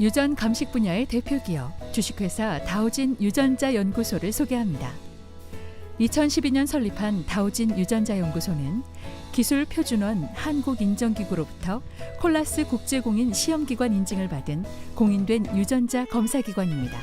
유전 감식 분야의 대표 기업 주식회사 다우진 유전자 연구소를 소개합니다. 2012년 설립한 다우진 유전자 연구소는 기술 표준원 한국 인정기구로부터 콜라스 국제공인 시험기관 인증을 받은 공인된 유전자 검사기관입니다.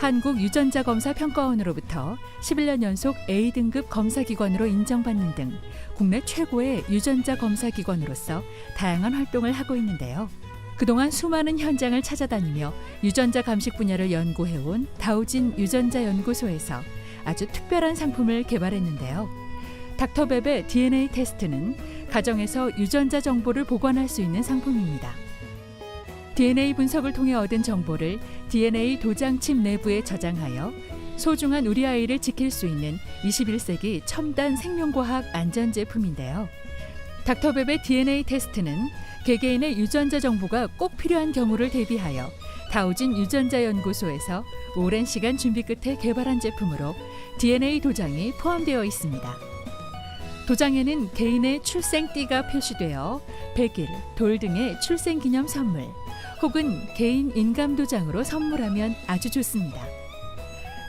한국 유전자 검사 평가원으로부터 11년 연속 A등급 검사기관으로 인정받는 등 국내 최고의 유전자 검사기관으로서 다양한 활동을 하고 있는데요. 그동안 수많은 현장을 찾아다니며 유전자 감식 분야를 연구해온 다우진 유전자 연구소에서 아주 특별한 상품을 개발했는데요. 닥터베베 DNA 테스트는 가정에서 유전자 정보를 보관할 수 있는 상품입니다. DNA 분석을 통해 얻은 정보를 DNA 도장 칩 내부에 저장하여 소중한 우리 아이를 지킬 수 있는 21세기 첨단 생명과학 안전 제품인데요. 닥터베베 DNA 테스트는 개개인의 유전자 정보가 꼭 필요한 경우를 대비하여 다우진 유전자 연구소에서 오랜 시간 준비 끝에 개발한 제품으로 DNA 도장이 포함되어 있습니다. 도장에는 개인의 출생띠가 표시되어 100일, 돌 등의 출생 기념 선물 혹은 개인 인감 도장으로 선물하면 아주 좋습니다.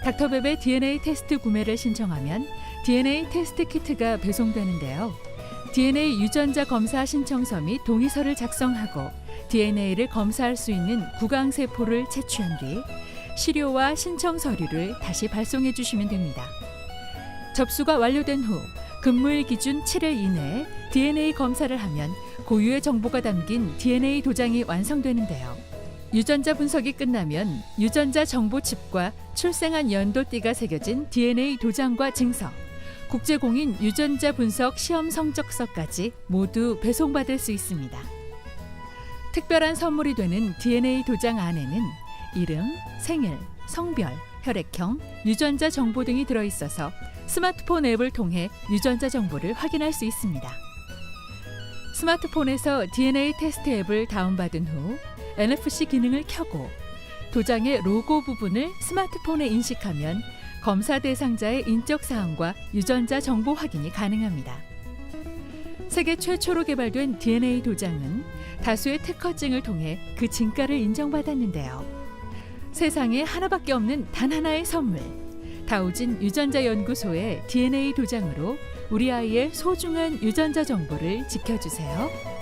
닥터베베 DNA 테스트 구매를 신청하면 DNA 테스트 키트가 배송되는데요. DNA 유전자 검사 신청서 및 동의서를 작성하고 DNA를 검사할 수 있는 구강 세포를 채취한 뒤 시료와 신청 서류를 다시 발송해 주시면 됩니다. 접수가 완료된 후 근무일 기준 7일 이내에 DNA 검사를 하면 고유의 정보가 담긴 DNA 도장이 완성되는데요. 유전자 분석이 끝나면 유전자 정보 칩과 출생한 연도띠가 새겨진 DNA 도장과 증서, 국제공인 유전자 분석 시험 성적서까지 모두 배송받을 수 있습니다. 특별한 선물이 되는 DNA 도장 안에는 이름, 생일, 성별, 혈액형, 유전자 정보 등이 들어 있어서 스마트폰 앱을 통해 유전자 정보를 확인할 수 있습니다. 스마트폰에서 DNA 테스트 앱을 다운받은 후 NFC 기능을 켜고 도장의 로고 부분을 스마트폰에 인식하면 검사 대상자의 인적 사항과 유전자 정보 확인이 가능합니다. 세계 최초로 개발된 DNA 도장은 다수의 특허증을 통해 그 진가를 인정받았는데요. 세상에 하나밖에 없는 단 하나의 선물. 다우진 유전자 연구소의 DNA 도장으로 우리 아이의 소중한 유전자 정보를 지켜주세요.